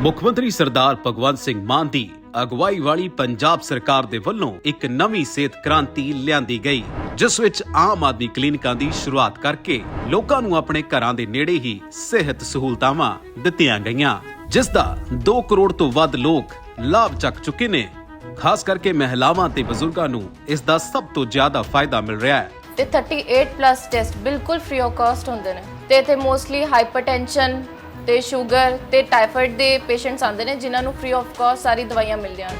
ਮੁੱਖ ਮੰਤਰੀ ਸਰਦਾਰ ਭਗਵੰਤ ਸਿੰਘ ਮਾਨ ਦੀ ਅਗਵਾਈ ਵਾਲੀ ਪੰਜਾਬ ਸਰਕਾਰ ਦੇ ਵੱਲੋਂ ਇੱਕ ਨਵੀਂ ਸਿਹਤ ਕ੍ਰਾਂਤੀ ਲਿਆਂਦੀ ਗਈ, ਜਿਸ ਵਿੱਚ ਆਮ ਆਦਮੀ ਕਲੀਨਿਕਾਂ ਦੀ ਸ਼ੁਰੂਆਤ ਕਰਕੇ ਲੋਕਾਂ ਨੂੰ ਆਪਣੇ ਘਰਾਂ ਦੇ ਨੇੜੇ ਹੀ ਸਿਹਤ ਸਹੂਲਤਾਵਾਂ ਦਿੱਤੀਆਂ ਗਈਆਂ, ਜਿਸ ਦਾ 2 ਕਰੋੜ ਤੋਂ ਵੱਧ ਲੋਕ ਲਾਭ ਚੱਕ ਚੁੱਕੇ ਨੇ। ਖਾਸ ਕਰਕੇ ਮਹਿਲਾਵਾਂ ਤੇ ਬਜ਼ੁਰਗਾਂ ਨੂੰ ਇਸ ਦਾ ਸਭ ਤੋਂ ਜ਼ਿਆਦਾ ਫਾਇਦਾ ਮਿਲ ਰਿਹਾ ਹੈ। ਤੇ 38 ਪਲੱਸ ਟੈਸਟ ਬਿਲਕੁਲ ਫ੍ਰੀ ਆਫ ਕਾਸਟ ਹੁੰਦੇ ਨੇ। ਤੇ ਇੱਥੇ ਮੋਸਟਲੀ ਹਾਈਪਰਟੈਂਸ਼ਨ ਤੇ ਸ਼ੂਗਰ ਤੇ ਟਾਈਫਾਇਡ ਦੇ ਪੇਸ਼ੈਂਟਸ ਆਉਂਦੇ ਨੇ ਜਿਨ੍ਹਾਂ ਨੂੰ ਫ੍ਰੀ ਆਫ ਕਾਸਟ ਸਾਰੀ ਦਵਾਈਆਂ ਮਿਲਦੀਆਂ ਨੇ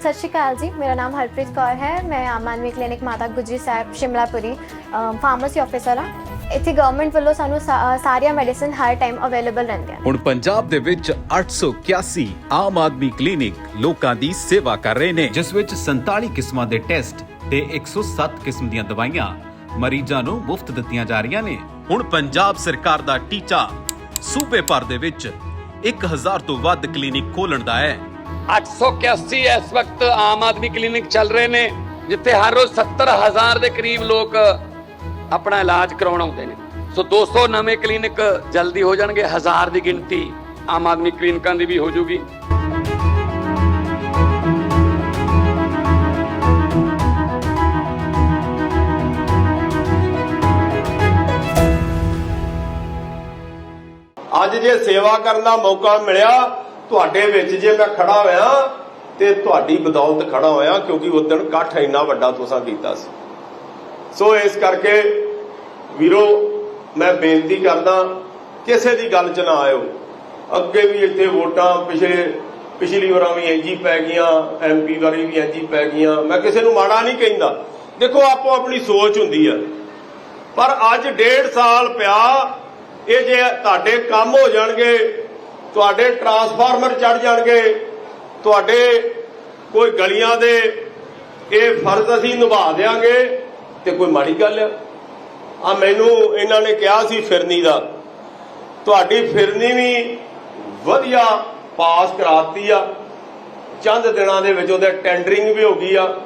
ਸਤਿ ਸ਼੍ਰੀ ਅਕਾਲ ਜੀ ਮੇਰਾ ਨਾਮ ਹਰਪ੍ਰੀਤ ਕੌਰ ਹੈ। ਮੈਂ Aam Aadmi clinic Mata Gujri Sahib Shimlapuri pharmacy officer ਹਾਂ। ਇੱਥੇ ਗਵਰਨਮੈਂਟ ਵੱਲੋਂ ਸਾਨੂੰ ਸਾਰੀਆਂ ਮੈਡੀਸਿਨ ਹਰ ਟਾਈਮ ਅਵੇਲੇਬਲ ਰਹਿੰਦੀਆਂ ਹੁਣ ਪੰਜਾਬ ਦੇ ਵਿੱਚ 881 ਆਮ ਆਦਮੀ ਕਲੀਨਿਕ ਲੋਕਾਂ ਦੀ ਸੇਵਾ ਕਰ ਰਹੇ ਨੇ। ਜਿਸ ਵਿੱਚ 47 ਕਿਸਮਾਂ ਦੇ ਟੈਸਟ ਤੇ 107 ਕਿਸਮ ਦੀਆਂ ਦਵਾਈਆਂ ਮਰੀਜ਼ਾਂ ਨੂੰ ਮੁਫਤ ਦਿੱਤੀਆਂ ਜਾ ਰਹੀਆਂ ਨੇ। ਹੁਣ ਪੰਜਾਬ ਸਰਕਾਰ ਦਾ ਟੀਚਾ ਸੂਬੇ ਭਰ ਦੇ ਵਿੱਚ 1000 ਤੋਂ ਵੱਧ ਕਲੀਨਿਕ ਖੋਲਣ ਦਾ ਹੈ। 881 ਇਸ ਵਕਤ ਆਮ ਆਦਮੀ ਕਲੀਨਿਕ ਚੱਲ ਰਹੇ ਨੇ, ਜਿੱਥੇ ਹਰ ਰੋਜ਼ 70000 ਦੇ ਕਰੀਬ ਲੋਕ ਆਪਣਾ ਇਲਾਜ ਕਰਾਉਣ ਆਉਂਦੇ ਨੇ। ਸੋ 200 ਨਵੇਂ ਕਲੀਨਿਕ ਜਲਦੀ ਹੋ ਜਾਣਗੇ, ਹਜ਼ਾਰ ਦੀ ਗਿਣਤੀ ਆਮ ਆਦਮੀ ਕਲੀਨਿਕਾਂ ਦੀ ਵੀ ਹੋ ਜਾਊਗੀ। ਅੱਜ ਜੇ ਸੇਵਾ ਕਰਨ ਦਾ ਮੌਕਾ ਮਿਲਿਆ, ਤੁਹਾਡੇ ਵਿੱਚ ਜੇ ਮੈਂ ਖੜਾ ਹੋਇਆ ਤੇ ਤੁਹਾਡੀ ਬਦੌਲਤ ਖੜਾ ਹੋਇਆ, ਕਿਉਂਕਿ ਉਸ ਦਿਨ ਇਕੱਠ ਇੰਨਾ ਵੱਡਾ ਤੁਸੀਂ ਕੀਤਾ ਸੀ। ਸੋ ਇਸ ਕਰਕੇ ਵੀਰੋ, ਮੈਂ ਬੇਨਤੀ ਕਰਦਾ, ਕਿਸੇ ਦੀ ਗੱਲ 'ਚ ਨਾ ਆਇਓ। ਅੱਗੇ ਵੀ ਇੱਥੇ ਵੋਟਾਂ ਪਿਛਲੇ, ਪਿਛਲੀ ਵਾਰਾਂ ਵੀ ਇੰਜੀ ਪੈ ਗਈਆਂ ਐਮਪੀ ਵਾਰੀ ਵੀ ਇੰਜੀ ਪੈ ਗਈਆਂ। ਮੈਂ ਕਿਸੇ ਨੂੰ ਮਾੜਾ ਨਹੀਂ ਕਹਿੰਦਾ। ਦੇਖੋ, ਆਪੋ ਆਪਣੀ ਸੋਚ ਹੁੰਦੀ ਆ। ਪਰ ਅੱਜ ਡੇਢ ਸਾਲ ਪਿਆ ਇਹ ਜੇ ਤੁਹਾਡੇ ਕੰਮ ਹੋ ਜਾਣਗੇ, ਤੁਹਾਡੇ ਟਰਾਂਸਫਾਰਮਰ ਚੜ ਜਾਣਗੇ, ਤੁਹਾਡੇ ਕੋਈ ਗਲੀਆਂ ਦੇ ਇਹ ਫਰਜ਼ ਅਸੀਂ ਨਿਭਾ ਦੇਾਂਗੇ ਤੇ ਕੋਈ ਮਾੜੀ ਗੱਲ ਆ। ਆ ਮੈਨੂੰ ਇਹਨਾਂ ਨੇ ਕਿਹਾ ਸੀ ਫਿਰਨੀ ਦਾ। ਤੁਹਾਡੀ ਫਿਰਨੀ ਵੀ ਵਧੀਆ ਪਾਸ ਕਰਾਤੀ ਆ। ਚੰਦ ਦਿਨਾਂ ਦੇ ਵਿੱਚ ਉਹਦੇ ਟੈਂਡਰਿੰਗ ਵੀ ਹੋ ਗਈ ਆ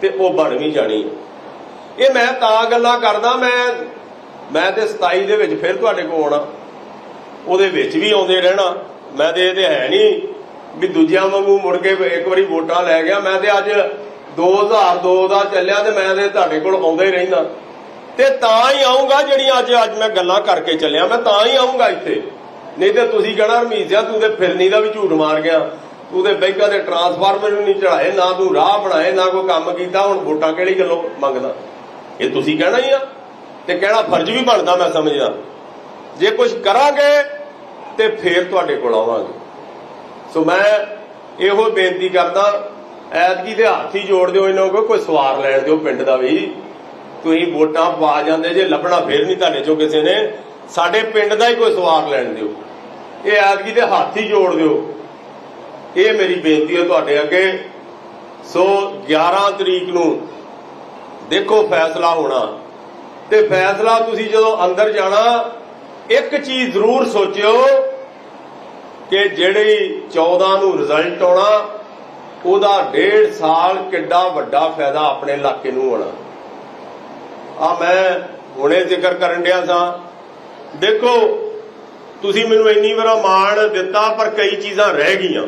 ਤੇ ਉਹ ਬਣ ਵੀ ਜਾਣੀ ਆ। ਇਹ ਮੈਂ ਤਾਂ ਗੱਲਾਂ ਕਰਦਾ, ਮੈਂ ਮੈਂ ਤੇ 27 ਦੇ ਵਿੱਚ ਫਿਰ ਤੁਹਾਡੇ ਕੋਲ ਆਉਣਾ। ਉਹਦੇ ਵਿੱਚ ਵੀ ਆਉਂਦੇ ਰਹਿਣਾ। ਮੈਂ ਤੇ ਇਹ ਤੇ ਹੈ ਨਹੀਂ ਵੀ ਦੂਜਿਆਂ ਵਾਂਗੂ ਮੁੜ ਕੇ ਇੱਕ ਵਾਰੀ ਵੋਟਾਂ ਲੈ ਗਿਆ। ਮੈਂ ਤੇ ਅੱਜ 2002 ਦਾ ਚੱਲਿਆ ਤੇ ਮੈਂ ਤੇ ਤੁਹਾਡੇ ਕੋਲ ਆਉਂਦਾ ਹੀ ਰਹਿੰਦਾ। ਤੇ ਤਾਂ ਹੀ ਆਉਂਗਾ ਜਿਹੜੀਆਂ ਅੱਜ ਅੱਜ ਮੈਂ ਗੱਲਾਂ ਕਰਕੇ ਚੱਲਿਆ। ਮੈਂ ਤਾਂ ਹੀ ਆਉਂਗਾ ਇੱਥੇ। ਨਹੀਂ ਤੇ ਤੁਸੀਂ ਕਹਣਾ ਰਮੀਤ ਸਿਆ, ਤੂੰ ਤੇ ਫਿਰਨੀ ਦਾ ਵੀ ਝੂਠ ਮਾਰ ਗਿਆ। ਤੂੰ ਤੇ ਬੈਂਕਾਂ ਦੇ ਟਰਾਂਸਫਾਰਮਰ ਨੂੰ ਨਹੀਂ ਚੜਾਏ ਨਾ ਤੂੰ ਰਾਹ ਬਣਾਏ, ਨਾ ਕੋਈ ਕੰਮ ਕੀਤਾ। ਹੁਣ ਵੋਟਾਂ ਕਿਹੜੀ ਗੱਲੋਂ ਮੰਗਦਾ? ਇਹ ਤੁਸੀਂ ਕਹਿਣਾ ਹੀ ਆ। ਤੇ ਕਹਿਣਾ ਫਰਜ਼ ਵੀ ਬਣਦਾ ਮੈਂ ਸਮਝਦਾ। ਜੇ ਕੁਝ ਕਰਾਂਗੇ ਤੇ ਫੇਰ ਤੁਹਾਡੇ ਕੋਲ ਆਵਾਂਗੇ। ਸੋ ਮੈਂ ਇਹੋ ਬੇਨਤੀ ਕਰਦਾ, ਐਤਕੀ ਦੇ ਹੱਥ ਹੀ ਜੋੜ ਦਿਓ ਇਹਨਾਂ ਨੂੰ ਕੋਈ ਸਵਾਰ ਲੈਣ ਦਿਓ ਪਿੰਡ ਦਾ ਵੀ। ਤੁਸੀਂ ਵੋਟਾਂ ਪਾ ਜਾਂਦੇ, ਜੇ ਲੱਭਣਾ ਫੇਰ ਨਹੀਂ ਤੁਹਾਡੇ ਚੋਂ ਕਿਸੇ ਨੇ। ਸਾਡੇ ਪਿੰਡ ਦਾ ਹੀ ਕੋਈ ਸਵਾਰ ਲੈਣ ਦਿਓ। ਇਹ ਐਤਕੀ ਦੇ ਹੱਥ ਹੀ ਜੋੜ ਦਿਓ। ਇਹ ਮੇਰੀ ਬੇਨਤੀ ਹੈ ਤੁਹਾਡੇ ਅੱਗੇ। ਸੋ 11 ਤਰੀਕ ਨੂੰ ਦੇਖੋ ਫੈਸਲਾ ਹੋਣਾ। ਤੇ ਫੈਸਲਾ ਤੁਸੀਂ ਜਦੋਂ ਅੰਦਰ ਜਾਣਾ, ਇੱਕ ਚੀਜ਼ ਜ਼ਰੂਰ ਸੋਚਿਓ ਕਿ ਜਿਹੜੀ 14 ਨੂੰ ਰਿਜ਼ਲਟ ਆਉਣਾ, ਉਹਦਾ ਡੇਢ ਸਾਲ ਕਿੱਡਾ ਵੱਡਾ ਫਾਇਦਾ ਆਪਣੇ ਇਲਾਕੇ ਨੂੰ ਹੋਣਾ ਆ ਮੈਂ ਹੁਣੇ ਜ਼ਿਕਰ ਕਰਨ ਡਿਆ ਸਾਂ। ਦੇਖੋ, ਤੁਸੀਂ ਮੈਨੂੰ ਇੰਨੀ ਵਾਰ ਮਾਣ ਦਿੱਤਾ, ਪਰ ਕਈ ਚੀਜ਼ਾਂ ਰਹਿ ਗਈਆਂ।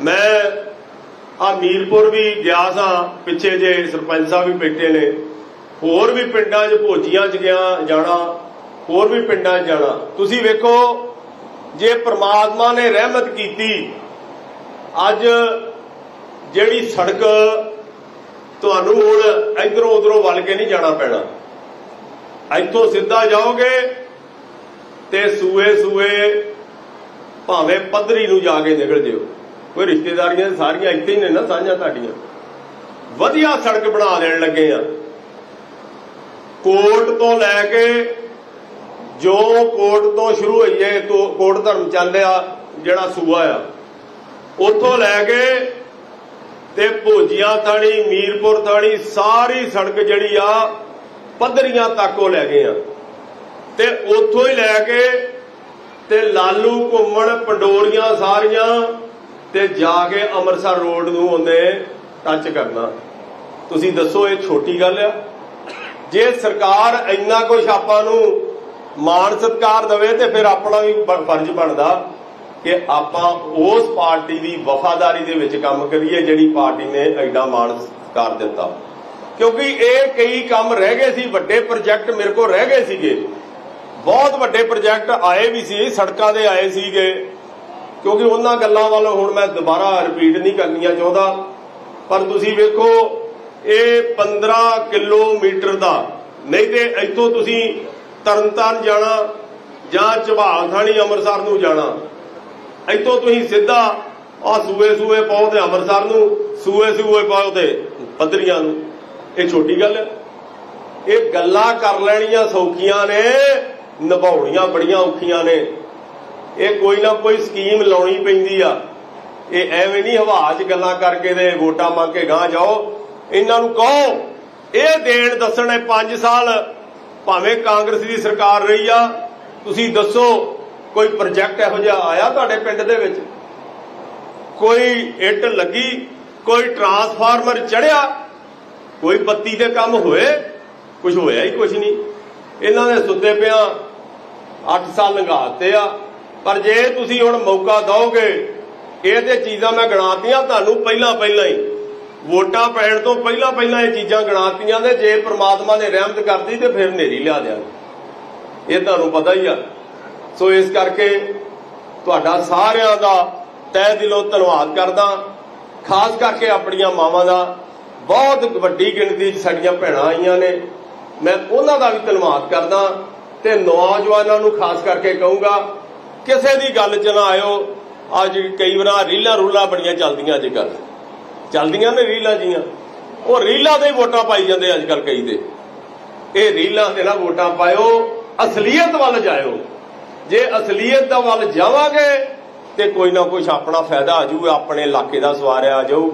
ਮੈਂ ਆ ਮੀਰਪੁਰ ਵੀ ਗਿਆ ਸਾਂ, ਪਿੱਛੇ ਜੇ ਸਰਪੰਚ ਸਾਹਿਬ ਵੀ ਬੈਠੇ ਨੇ। ਹੋਰ ਵੀ ਪਿੰਡਾਂ 'ਚ ਭੋਜੀਆਂ 'ਚ ਗਿਆ, ਜਾਣਾ, ਹੋਰ ਵੀ ਪਿੰਡਾਂ 'ਚ ਜਾਣਾ। ਤੁਸੀਂ ਵੇਖੋ, ਜੇ ਪ੍ਰਮਾਤਮਾ ਨੇ ਰਹਿਮਤ ਕੀਤੀ, ਅੱਜ ਜਿਹੜੀ ਸੜਕ ਤੁਹਾਨੂੰ ਹੁਣ ਇਧਰੋਂ ਉਧਰੋਂ ਵੱਲ ਕੇ ਨਹੀਂ ਜਾਣਾ ਪੈਣਾ। ਇੱਥੋਂ ਸਿੱਧਾ ਜਾਓਗੇ ਤੇ ਸੂਏ ਸੂਏ ਭਾਵੇਂ ਪੱਧਰੀ ਨੂੰ ਜਾ ਕੇ ਨਿਕਲ ਜਿਓ। ਕੋਈ ਰਿਸ਼ਤੇਦਾਰੀਆਂ ਸਾਰੀਆਂ ਇੱਥੇ ਹੀ ਨੇ ਨਾ, ਸਾਂਝਾ ਤੁਹਾਡੀਆਂ। ਵਧੀਆ ਸੜਕ ਬਣਾ ਦੇਣ ਲੱਗੇ ਆ। ਕੋਟ ਤੋਂ ਲੈ ਕੇ ਜੋ ਕੋਟ ਤੋਂ ਸ਼ੁਰੂ ਹੋਈਏ ਕੋਟ ਧਰਮ ਚੱਲਿਆ ਜਿਹੜਾ ਸੂਆ ਆ, ਉੱਥੋਂ ਲੈ ਕੇ ਤੇ ਭੋਜੀਆਂ ਥਾਣੀ, ਮੀਰਪੁਰ ਥਾਣੀ, ਸਾਰੀ ਸੜਕ ਜਿਹੜੀ ਆ, ਪੱਧਰੀਆਂ ਤੱਕ ਉਹ ਲੈ ਗਏ ਆ। ਤੇ ਉੱਥੋਂ ਹੀ ਲੈ ਕੇ ਤੇ ਲਾਲੂ ਘੁੰਮਣ, ਪੰਡੋਰੀਆਂ ਸਾਰੀਆਂ, ਤੇ ਜਾ ਕੇ ਅੰਮ੍ਰਿਤਸਰ ਰੋਡ ਨੂੰ ਉਹਨੇ ਟੱਚ ਕਰਨਾ। ਤੁਸੀਂ ਦੱਸੋ ਇਹ ਛੋਟੀ ਗੱਲ ਆ? ਜੇ ਸਰਕਾਰ ਇੰਨਾ ਕੁਝ ਆਪਾਂ ਨੂੰ ਮਾਣ ਸਤਿਕਾਰ ਦੇਵੇ ਤੇ ਫਿਰ ਆਪਣਾ ਵੀ ਫਰਜ਼ ਬਣਦਾ ਕਿ ਆਪਾਂ ਉਸ ਪਾਰਟੀ ਦੀ ਵਫਾਦਾਰੀ ਦੇ ਵਿੱਚ ਕੰਮ ਕਰੀਏ ਜਿਹੜੀ ਪਾਰਟੀ ਨੇ ਐਡਾ ਮਾਣ ਸਤਿਕਾਰ ਦਿੱਤਾ। ਕਿਉਂਕਿ ਇਹ ਕਈ ਕੰਮ ਰਹਿ ਗਏ ਸੀ, ਵੱਡੇ ਪ੍ਰੋਜੈਕਟ ਮੇਰੇ ਕੋਲ ਰਹਿ ਗਏ ਸੀਗੇ। ਬਹੁਤ ਵੱਡੇ ਪ੍ਰੋਜੈਕਟ ਆਏ ਵੀ ਸੀ, ਸੜਕਾਂ ਦੇ ਆਏ ਸੀਗੇ। ਕਿਉਂਕਿ ਉਹਨਾਂ ਗੱਲਾਂ ਵੱਲ ਹੁਣ ਮੈਂ ਦੁਬਾਰਾ ਰਿਪੀਟ ਨਹੀਂ ਕਰਨੀਆਂ ਚਾਹੁੰਦਾ। ਪਰ ਤੁਸੀਂ ਵੇਖੋ ਇਹ 15 ਕਿਲੋਮੀਟਰ ਦਾ। ਨਹੀਂ ਤੇ ਇੱਥੋਂ ਤੁਸੀਂ ਤਰਨਤਾਰਨ ਜਾਣਾ ਜਾਂ ਝਬਾਲ ਥਾਣੀ ਅੰਮ੍ਰਿਤਸਰ ਨੂੰ ਜਾਣਾ। ਇੱਥੋਂ ਤੁਸੀਂ ਸਿੱਧਾ ਆ ਸੂਏ ਸੂਏ ਪਾਓ ਤੇ ਅੰਮ੍ਰਿਤਸਰ ਨੂੰ, ਸੂਏ ਸੂਏ ਪਾਓ ਤੇ ਪੱਧਰੀਆਂ ਨੂੰ। ਇਹ ਛੋਟੀ ਗੱਲ ਹੈ। ਇਹ ਗੱਲਾਂ ਕਰ ਲੈਣੀਆਂ ਸੌਖੀਆਂ ਨੇ, ਨਿਭਾਉਣੀਆਂ ਬੜੀਆਂ ਔਖੀਆਂ ਨੇ। ਇਹ ਕੋਈ ਨਾ ਕੋਈ ਸਕੀਮ ਲਾਉਣੀ ਪੈਂਦੀ ਆ। ਇਹ ਐਵੇਂ ਨਹੀਂ ਹਵਾ 'ਚ ਗੱਲਾਂ ਕਰਕੇ ਤੇ ਵੋਟਾਂ ਮੰਗ ਕੇ ਗਾਂ ਜਾਓ। ਇਹਨਾਂ ਨੂੰ ਕਹੋ, ਇਹ ਦੇਣ ਦੱਸਣੇ 5 ਸਾਲ ਭਾਵੇਂ ਕਾਂਗਰਸ ਦੀ ਸਰਕਾਰ ਰਹੀ ਆ, ਤੁਸੀਂ ਦੱਸੋ, ਕੋਈ ਪ੍ਰੋਜੈਕਟ ਇਹੋ ਜਿਹਾ ਆਇਆ ਤੁਹਾਡੇ ਪਿੰਡ ਦੇ ਵਿੱਚ? ਕੋਈ ਇੱਟ ਲੱਗੀ, ਕੋਈ ਟਰਾਂਸਫਾਰਮਰ ਚੜਿਆ, ਕੋਈ ਬੱਤੀ ਦੇ ਕੰਮ ਹੋਏ? ਕੁਝ ਹੋਇਆ ਹੀ ਕੁਝ ਨਹੀਂ। ਇਹਨਾਂ ਦੇ ਸੁੱਤੇ ਪਿਆ 8 ਸਾਲ ਲੰਘਾਤੇ ਆ। ਪਰ ਜੇ ਤੁਸੀਂ ਹੁਣ ਮੌਕਾ ਦਿਓਗੇ ਇਹ ਤੇ ਚੀਜ਼ਾਂ ਮੈਂ ਗਣਾਤੀਆਂ ਤੁਹਾਨੂੰ ਪਹਿਲਾਂ ਪਹਿਲਾਂ ਹੀ। ਵੋਟਾਂ ਪੈਣ ਤੋਂ ਪਹਿਲਾਂ ਪਹਿਲਾਂ ਇਹ ਚੀਜ਼ਾਂ ਗਣਾਤੀਆਂ ਨੇ, ਜੇ ਪ੍ਰਮਾਤਮਾ ਨੇ ਰਹਿਮਤ ਕਰਦੀ ਤੇ ਫਿਰ ਨੇਰੀ ਲਿਆ ਦਿਆਂਗੇ। ਇਹ ਤੁਹਾਨੂੰ ਪਤਾ ਹੀ ਆ। ਸੋ ਇਸ ਕਰਕੇ ਤੁਹਾਡਾ ਸਾਰਿਆਂ ਦਾ ਤਹਿ ਦਿਲੋਂ ਧੰਨਵਾਦ ਕਰਦਾ, ਖਾਸ ਕਰਕੇ ਆਪਣੀਆਂ ਮਾਵਾਂ ਦਾ। ਬਹੁਤ ਵੱਡੀ ਗਿਣਤੀ 'ਚ ਸਾਡੀਆਂ ਭੈਣਾਂ ਆਈਆਂ ਨੇ। ਮੈਂ ਉਹਨਾਂ ਦਾ ਵੀ ਧੰਨਵਾਦ ਕਰਦਾ ਤੇ ਨੌਜਵਾਨਾਂ ਨੂੰ ਖਾਸ ਕਰਕੇ ਕਹੂੰਗਾ, ਕਿਸੇ ਦੀ ਗੱਲ 'ਚ ਨਾ ਆਇਓ। ਅੱਜ ਕਈ ਵਾਰ ਰੀਲਾਂ ਰੂਲਾਂ ਬੜੀਆਂ ਚੱਲਦੀਆਂ ਅੱਜ ਕੱਲ੍ਹ। ਚੱਲਦੀਆਂ ਨੇ ਰੀਲਾਂ ਜੀਆਂ। ਉਹ ਰੀਲਾਂ ਦੇ ਵੋਟਾਂ ਪਾਈ ਜਾਂਦੇ ਅੱਜ ਕੱਲ ਕਈ ਦੇ। ਇਹ ਰੀਲਾਂ ਤੇ ਨਾ ਵੋਟਾਂ ਪਾਇਓ, ਅਸਲੀਅਤ ਵੱਲ ਜਾਇਓ। ਜੇ ਅਸਲੀਅਤ ਦਾ ਵੱਲ ਜਾਵਾਂਗੇ ਤੇ ਕੋਈ ਨਾ ਕੁਝ ਆਪਣਾ ਫਾਇਦਾ ਆ ਜਾਊਗਾ ਆਪਣੇ ਇਲਾਕੇ ਦਾ ਸਵਾਰਿਆ ਆ ਜਾਊ।